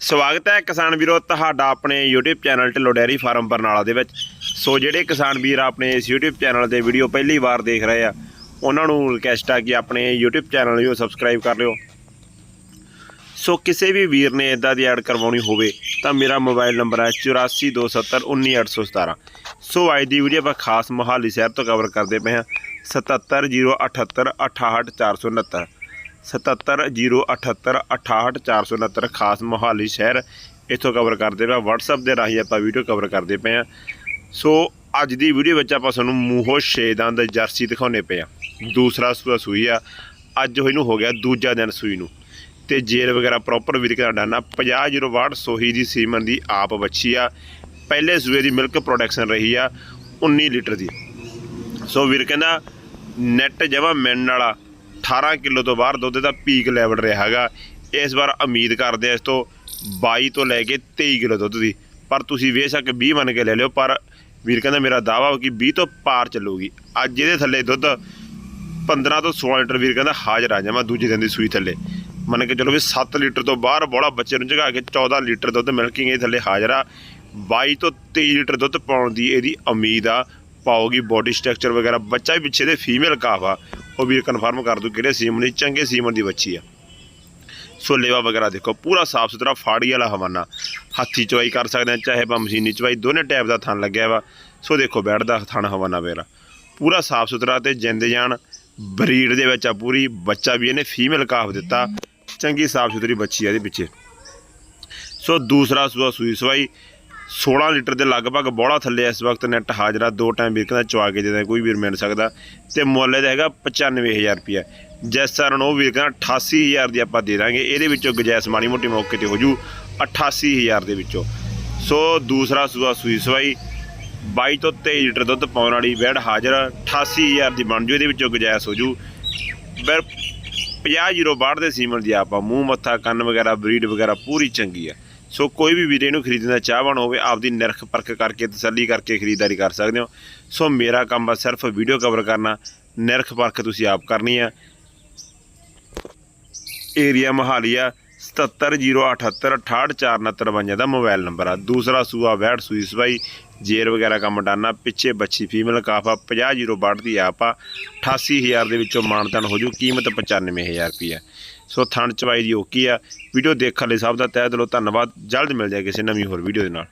ਸਵਾਗਤ ਹੈ ਕਿਸਾਨ ਵੀਰੋ ਤੁਹਾਡਾ ਆਪਣੇ YouTube channel Dhillon dairy farm Barnala ਦੇ ਵਿੱਚ। ਸੋ ਜਿਹੜੇ ਕਿਸਾਨ ਵੀਰ ਆਪਣੇ ਇਸ YouTube ਚੈਨਲ ਤੇ ਵੀਡੀਓ ਪਹਿਲੀ ਵਾਰ ਦੇਖ ਰਹੇ ਆ, ਉਹਨਾਂ ਨੂੰ ਰਿਕਵੈਸਟ ਆ ਕਿ ਆਪਣੇ YouTube ਚੈਨਲ ਨੂੰ ਸਬਸਕ੍ਰਾਈਬ ਕਰ ਲਿਓ। ਸੋ ਕਿਸੇ ਵੀ ਵੀਰ ਨੇ ਇਦਾਂ ਦੀ ਐਡ ਕਰਵਾਉਣੀ ਹੋਵੇ, ਤਾਂ ਮੇਰਾ ਮੋਬਾਈਲ ਨੰਬਰ ਹੈ 8427191817 ਸੋ ਅੱਜ ਦੀ ਵੀਡੀਓ ਆਪਾਂ ਖਾਸ ਮੋਹਾਲੀ ਸ਼ਹਿਰ ਤੋਂ ਕਵਰ ਕਰਦੇ ਪਏ ਹਾਂ 7708868469 7708868469 ਖਾਸ ਮੋਹਾਲੀ ਸ਼ਹਿਰ। ਇੱਥੋਂ ਕਵਰ ਕਰਦੇ ਪਏ ਹਾਂ। WhatsApp ਦੇ ਰਾਹੀਂ ਆਪਾਂ ਵੀਡੀਓ ਕਵਰ ਕਰਦੇ ਪਏ ਹਾਂ। ਸੋ, ਅੱਜ ਦੀ ਵੀਡੀਓ ਵਿੱਚ ਆਪਾਂ ਤੁਹਾਨੂੰ ਮੂੰਹੋਂ ਛੇ ਦੰਦ ਜਰਸੀ ਦਿਖਾਉਣੇ ਪਏ ਆ ਦੂਸਰਾ ਸੂਆ ਸੂਈ ਆ। ਅੱਜ ਇਹਨੂੰ ਹੋ ਗਿਆ ਦੂਜਾ ਦਿਨ ਸੂਈ ਨੂੰ। ਤੇ ਜੇਲ ਵਗੈਰਾ ਪ੍ਰੋਪਰ ਵੀਰ ਕਰਾ ਡਾਨਾ 50 ਜ਼ੀਰੋ ਵਾਟ ਸੋਹੀ ਦੀ ਸੀਮਨ ਦੀ ਆਪ ਵੱਛੀ ਆ। ਪਹਿਲੇ ਸੂਏ ਦੀ ਮਿਲਕ ਪ੍ਰੋਡਕਸ਼ਨ ਰਹੀ ਆ। 19 ਲੀਟਰ ਦੀ। ਸੋ ਵੀਰ ਕਹਿੰਦਾ ਨੈਟ ਜਮਾ ਮਿਲਣ ਵਾਲਾ। 18 ਕਿਲੋ ਤੋਂ ਬਾਹਰ ਦੁੱਧ ਦਾ ਪੀਕ ਲੈਵਲ ਰਿਹਾ ਹੈਗਾ ਇਸ ਵਾਰ ਉਮੀਦ ਕਰਦੇ ਆ ਇਸ ਤੋਂ 22 ਤੋਂ ਲੈ ਕੇ 23 ਕਿਲੋ ਦੁੱਧ ਦੀ। ਪਰ ਤੁਸੀਂ ਵੇਖ ਸਕ 20 ਮੰਨ ਕੇ ਲੈ ਲਿਓ, ਪਰ ਵੀਰ ਕਹਿੰਦਾ ਮੇਰਾ ਦਾਵਾ ਕਿ 20 ਤੋਂ ਪਾਰ ਚੱਲੂਗੀ। ਅੱਜ ਇਹਦੇ ਥੱਲੇ ਦੁੱਧ 15 ਤੋਂ 16 ਲੀਟਰ ਵੀਰ ਕਹਿੰਦਾ ਹਾਜ਼ਰ ਆ ਜਾਵਾਂ ਦੂਜੇ ਦਿਨ ਦੀ ਸੂਈ ਥੱਲੇ। ਮੰਨ ਕੇ ਚਲੋ ਵੀ 7 ਲੀਟਰ ਤੋਂ ਬਾਹਰ ਬੋਲਾ ਬੱਚੇ ਨੂੰ ਜਗਾ ਕੇ 14 ਲੀਟਰ ਦੁੱਧ ਮਿਲਕਿੰਗ ਇਹ ਥੱਲੇ ਹਾਜ਼ਰ ਆ। 22 ਤੋਂ 23 ਲੀਟਰ ਦੁੱਧ ਪਾਉਣ ਦੀ ਇਹਦੀ ਉਮੀਦ ਆ। ਪਾਓਗੀ ਬੋਡੀ ਸਟਰਕਚਰ ਵਗੈਰਾ। ਬੱਚਾ ਵੀ ਪਿੱਛੇ ਦੇ ਫੀਮੇਲ ਕਾਫ ਆ। ਉਹ ਵੀਰ ਕਨਫਰਮ ਕਰ ਦੂ ਕਿਹੜੇ ਸੀਮਨ ਦੀ, ਚੰਗੇ ਸੀਮਨ ਦੀ ਬੱਚੀ ਆ। ਸੋ ਲੇਵਾ ਵਗੈਰਾ ਦੇਖੋ, ਪੂਰਾ ਸਾਫ਼ ਸੁਥਰਾ ਫਾੜੀ ਵਾਲਾ ਹਵਾਨਾ। ਹੱਥੀ ਚਵਾਈ ਕਰ ਸਕਦੇ ਆ, ਚਾਹੇ ਆਪਾਂ ਮਸ਼ੀਨੀ ਚਵਾਈ ਦੋਨੇ ਟੈਪ ਦਾ ਥਣ ਲੱਗਿਆ ਵਾ। ਸੋ ਦੇਖੋ, ਬੈਠਦਾ ਥਣ ਹਵਾਨਾ ਵਗੈਰਾ ਪੂਰਾ ਸਾਫ਼ ਸੁਥਰਾ ਤੇ ਜਿੰਦ ਜਾਨ, ਬਰੀਡ ਦੇ ਵਿੱਚ ਆ ਪੂਰੀ। ਬੱਚਾ ਵੀ ਇਹਨੇ ਫੀਮੇਲ ਕਾਫ ਦਿੱਤਾ। ਚੰਗੀ ਸਾਫ਼ ਸੁਥਰੀ ਬੱਚੀ ਆ ਇਹਦੇ ਪਿੱਛੇ। ਸੋ ਦੂਸਰਾ ਸੂਆ ਸੂਈ ਸਵਾਈ। 16 ਲੀਟਰ ਦੇ ਲਗਭਗ ਬੋੜਾ ਥੱਲੇ ਇਸ ਵਕਤ ਨੈਟ ਹਾਜ਼ਰਾ ਦੋ ਟਾਈਮ ਵੀਰ ਕਹਿੰਦਾ ਚਵਾ ਕੇ ਦੇ ਕੋਈ ਵੀਰ ਮਿਲ ਸਕਦਾ। ਤੇ ਮੁੱਲ ਦਾ ਹੈਗਾ 95000 ਰੁਪਿਆ ਜਿਸ ਕਾਰਨ ਉਹ ਵੀਰ ਕਹਿੰਦਾ 88000 ਦੀ ਆਪਾਂ ਦੇ ਦਾਂਗੇ, ਇਹਦੇ ਵਿੱਚੋਂ ਗੁਜਾਇਸ਼ ਮਾੜੀ ਮੋਟੀ ਮੌਕੇ ਤੇ ਹੋ ਜੂ 88000 ਦੇ ਵਿੱਚੋਂ। ਸੋ ਦੂਸਰਾ ਸੂਆ ਸੂਈ ਸਵਾਈ 22 ਤੋਂ 23 ਲੀਟਰ ਦੁੱਧ ਪਾਉਣ ਵਾਲੀ ਵੈੜ ਹਾਜ਼ਰ 88000 ਦੀ ਬਣ ਜੂ, ਇਹਦੇ ਵਿੱਚੋਂ ਗੁਜਾਇਸ਼ ਹੋ ਜੂ ਫਿਰ 50 ਜੀਰੋ ਬਾਹਰ ਦੇ ਸੀਮਨ ਦੀ ਆਪਾਂ ਮੂੰਹ ਮੱਥਾ, ਕੰਨ ਵਗੈਰਾ, ਬਰੀਡ ਵਗੈਰਾ ਪੂਰੀ ਚੰਗੀ ਆ। ਸੋ ਕੋਈ ਵੀ ਵੀਰੇ ਨੂੰ ਖਰੀਦਣ ਦਾ ਚਾਹਵਾਨ ਹੋਵੇ, ਆਪਦੀ ਨਿਰਖ ਪਰਖ ਕਰਕੇ ਤਸੱਲੀ ਕਰਕੇ ਖਰੀਦਦਾਰੀ ਕਰ ਸਕਦੇ ਹੋ। ਸੋ ਮੇਰਾ ਕੰਮ ਬਸ ਸਿਰਫ ਵੀਡੀਓ ਕਵਰ ਕਰਨਾ, ਨਿਰਖ ਪਰਖ ਤੁਸੀਂ ਆਪ ਕਰਨੀ ਆ। ਏਰੀਆ ਮਹਾਲੀ ਆ 7708868469 ਦਾ ਮੋਬਾਈਲ ਨੰਬਰ ਆ। ਦੂਸਰਾ ਸੂਆ, ਵੈੜ ਸੂਈ ਸਵਾਈ, ਜੇਰ ਵਗੈਰਾ ਕੰਮ ਡਾਨਾ, ਪਿੱਛੇ ਬੱਚੀ ਫੀਮੇਲ ਕਾਫਾ 50 ਜੀਰੋ ਬਾਟ ਦੀ ਆਪ ਆ। 88000 ਦੇ ਵਿੱਚੋਂ ਮਾਨਤਨ ਹੋ ਜੂ, ਕੀਮਤ 95000 ਰੁਪਈਆ। ਸੋ ਥਣ ਚਵਾਈ ਦੀ ਓਕੀ ਆ। ਵੀਡੀਓ ਦੇਖਣ ਲਈ ਸਭ ਦਾ ਤਹਿ ਦਿਲੋਂ ਧੰਨਵਾਦ। ਜਲਦ ਮਿਲ ਜਾਏ ਕਿਸੇ ਨਵੀਂ ਹੋਰ ਵੀਡੀਓ ਦੇ ਨਾਲ।